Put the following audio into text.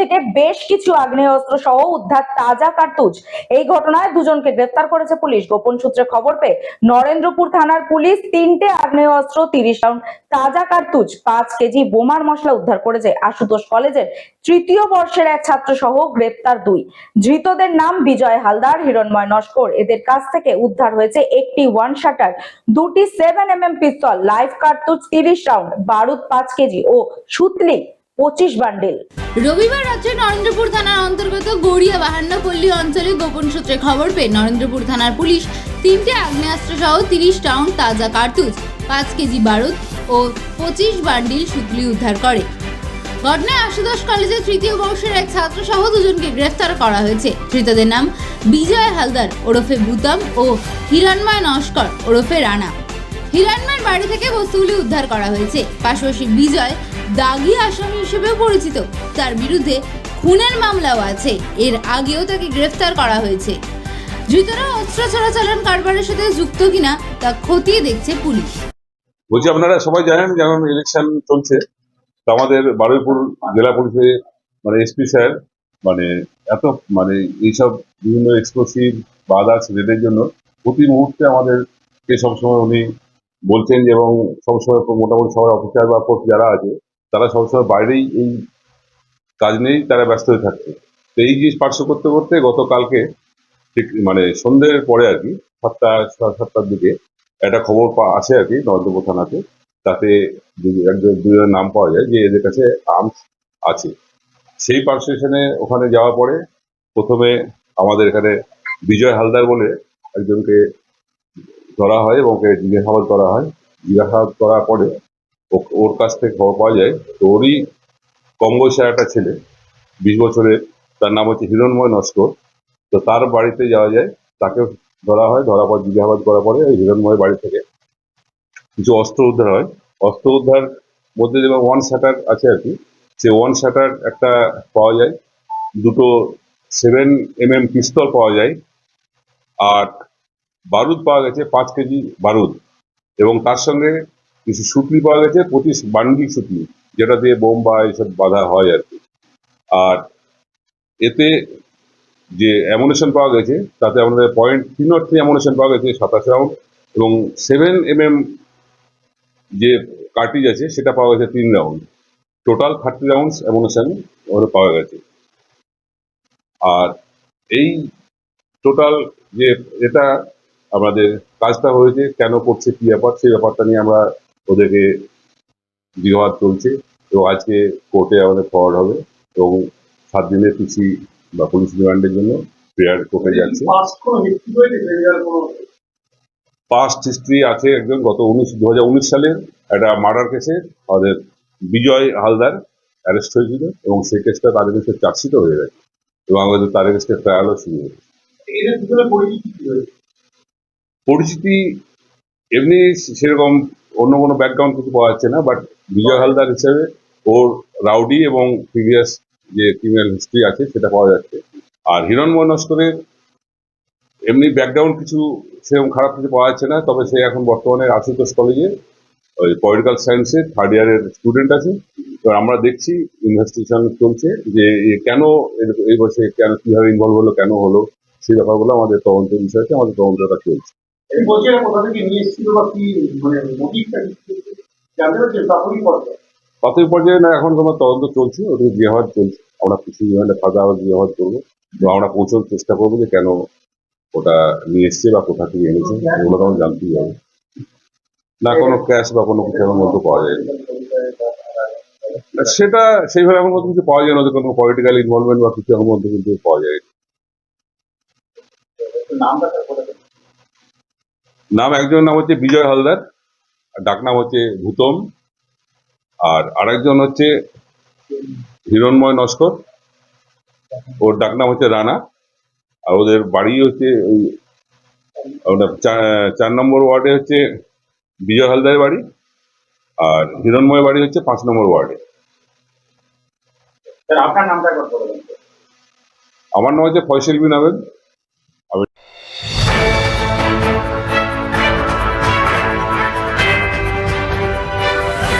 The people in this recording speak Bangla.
থেকে বেশ কিছু আগ্নেয়াস্ত্র সহ উদ্ধার তাজা কার্তুজ। এই ঘটনায় দুজনকে গ্রেফতার করেছে পুলিশ। গোপন সূত্রে খবর পেয়ে নরেন্দ্রপুর থানার পুলিশ তিনটে আগ্নেয়াস্ত্র, তিরিশ রাউন্ড তাজা কার্তুজ, পাঁচ কেজি বোমার মশলা উদ্ধার করেছে। আশুতোষ কলেজের তৃতীয় বর্ষের এক ছাত্র সহ গ্রেপ্তার দুই। ধৃতদের নাম বিজয় হালদার, হিরণময় নস্কর। এদের কাছ থেকে উদ্ধার হয়েছে একটি ওয়ান শাটার, দুটি seven M M pistol live কার্তুজ, তিরিশ রাউন্ড বারুদ, পাঁচ কেজি ও সুতলি, পঁচিশ বান্ডিল। রবিবার রাত্রে নরেন্দ্রপুর থানার অন্তর্গত গড়িয়া বাহান্নপল্লী অঞ্চলে গোপন সূত্রে খবর পেয়ে নরেন্দ্রপুর থানার পুলিশ তিনটে আগ্নেয়াস্ত্র সহ তিরিশ রাউন্ড তাজা কার্তুজ, পাঁচ কেজি বারুদ ও পঁচিশ বান্ডিল সুতলি উদ্ধার করে। ঘটনায় আশুতোষ কলেজের তৃতীয় বর্ষের এক ছাত্র সহ দুজনকে গ্রেফতার করা হয়েছে। ধৃতদের নাম বিজয় হালদার, ওরফে বুতাম ও হিরণময় নস্কর, ওরফে রানা। হিরণময়ের বাড়ি থেকে বস্তুগুলি উদ্ধার করা হয়েছে। পাশাপাশি বিজয় দাগি আসামি হিসেবেও পরিচিত। তার বিরুদ্ধে খুনের মামলাও আছে। এর আগেও তাকে গ্রেফতার করা হয়েছে। ধৃতরা অস্ত্র চোরাচালান কারবারের সাথে যুক্ত কিনা তা খতিয়ে দেখছে পুলিশ। বলছি, আপনারা সবাই জানেন যেমন ইলেকশন চলছে। তো আমাদের বারুইপুর জেলা পরিষদে মানে এসপি স্যার মানে এত মানে এইসব বিভিন্ন এক্সপ্লোসিভ বা রেডের জন্য। প্রতি মুহূর্তে আমাদেরকে সবসময় উনি বলছেন যে, এবং সবসময় মোটামুটি সবাই অফিসার বা যারা আছে তারা সবসময় বাইরেই এই কাজ নিয়েই তারা ব্যস্ত হয়ে থাকছে তো এই জিনিস পার্শ্ব করতে করতে গতকালকে ঠিক মানে সন্ধ্যের পরে আর কি, সাতটা, সাড়ে সাতটার দিকে একটা খবর আসে আর কি নরেন্দ্রপুর থানাতে, তাতে একজন, দুজনের নাম পাওয়া যায় যে এদের কাছে আর্মস আছে। সেই পার্সেশনে ওখানে যাওয়ার পরে প্রথমে আমাদের এখানে বিজয় হালদার বলে একজনকে ধরা হয় এবং ওকে জিজ্ঞাসাবাদ করা হয়। জিজ্ঞাসাবাদ করার পরে ওর কাছ থেকে খবর পাওয়া যায়, তো ওরই কম বয়সের একটা ছেলে, বিশ বছরের, তার নাম হচ্ছে হিরণময় নস্কর। তো তার বাড়িতে যাওয়া যায় তাকে ধরা হয়, ধরা পর জিজ্ঞাসাবাদ করার পরে ওই হিরণময় বাড়ি থেকে কিছু অস্ত্র উদ্ধার হয়। অস্ত্র উদ্ধার মধ্যে যেমন ওয়ান শাটার আছে আর কি, সে ওয়ান শাটার একটা পাওয়া যায়, দুটো সেভেন এম এম পিস্তল পাওয়া যায়, আর বারুদ পাওয়া গেছে পাঁচ কেজি বারুদ। এবং তার সঙ্গে কিছু সুতলি পাওয়া গেছে, পঁচিশ বান্ডি সুতলি যেটা দিয়ে বোম বা এইসব বাঁধা হয় আর কি। আর এতে যে অ্যামুনেশন পাওয়া গেছে, তাতে আমাদের point three not three ammunition পাওয়া গেছে, সাতাশ রাউন্ড এবং সেভেন এম এম যে কার্টিজ আছে, সেটা পাওয়া গেছে তিন round total thirty rounds ammunition পাওয়া গেছে। আর এই টোটাল যে এটা আমাদের কাজটা হয়েছে, কেন করছে, কি ব্যাপার, সেই ব্যাপারটা নিয়ে আমরা ওদেরকে জিজ্ঞাসাবাদ চলছে। এবং আজকে কোর্টে আমাদের ফরওয়ার্ড হবে এবং সাত দিনের পিসি বা পুলিশ রিমান্ডের জন্য প্রেয়ার কোর্টে যাচ্ছে। পাস্ট হিস্ট্রি আছে একজন গত উনিশ দু হাজার উনিশ সালের একটা মার্ডার কেসে আমাদের বিজয় হালদার অ্যারেস্ট হয়েছিল এবং সেই কেসটা তার এগেন্সে চার্জশিটও হয়ে গেছে এবং আমাদের তার এগেন্সে ট্রায়ালও শুরু হয়েছে। পরিচিতি এমনি সেরকম অন্য কোনো ব্যাকগ্রাউন্ড কিছু পাওয়া যাচ্ছে না বাট বিজয় হালদার হিসেবে ওর রাউডি এবং প্রিভিয়াস যে ক্রিমিনাল হিস্ট্রি আছে সেটা পাওয়া যাচ্ছে। আর হিরণময় নস্করের এমনি ব্যাকগ্রাউন্ড কিছু সেরকম খারাপ কিছু পাওয়া যাচ্ছে না, তবে সে এখন বর্তমানে আশুতোষ কলেজে ওই পলিটিক্যাল সায়েন্সের থার্ড ইয়ারের স্টুডেন্ট আছে। এবার আমরা দেখছি ইনভেস্টিগেশন চলছে যে কেন এই বছর কেন কীভাবে ইনভলভ হলো, কেন হলো, সেই ব্যাপারগুলো আমাদের তদন্তের বিষয় আছে, আমাদের তদন্তটা চলছে। বলছে কোথা থেকে নিয়ে এসেছিল বা কি মানে মোটিভটা জানতে প্রাথমিক পর্যায়ে প্রাথমিক পর্যায়ে না এখন তোমার তদন্ত চলছে ওদের চলছে। আমরা কিছু ফাঁকা করব। এবং আমরা পৌঁছানোর চেষ্টা করব যে কেন ওটা নিয়ে এসছে বা কোথা থেকে এনেছে এগুলো তো আমার জানতেই হবে। না কোনো ক্যাশ বা কোনো কিছু এমন মধ্যে পাওয়া যায়নি। না, সেটা সেইভাবে এমন মধ্যে কিছু পাওয়া যায় না কোনো পলিটিক্যাল ইনভলভমেন্ট বা কিছু এমন মধ্যে কিন্তু পাওয়া যায় নামটা? নাম একজন নাম হচ্ছে বিজয় হালদার আর ডাকনাম হচ্ছে ভূতম আর আরেকজন হচ্ছে হিরণময় নস্কর ওর ডাকনাম হচ্ছে রানা আর ওদের বাড়ি হচ্ছে ওই ওটা চার নম্বর ওয়ার্ডে হচ্ছে বিজয় হালদারের বাড়ি আর হিরণময় বাড়ি হচ্ছে পাঁচ নম্বর ওয়ার্ডে। আপনার নামটা আমার নাম হচ্ছে ফয়সেল বিন আহমেদ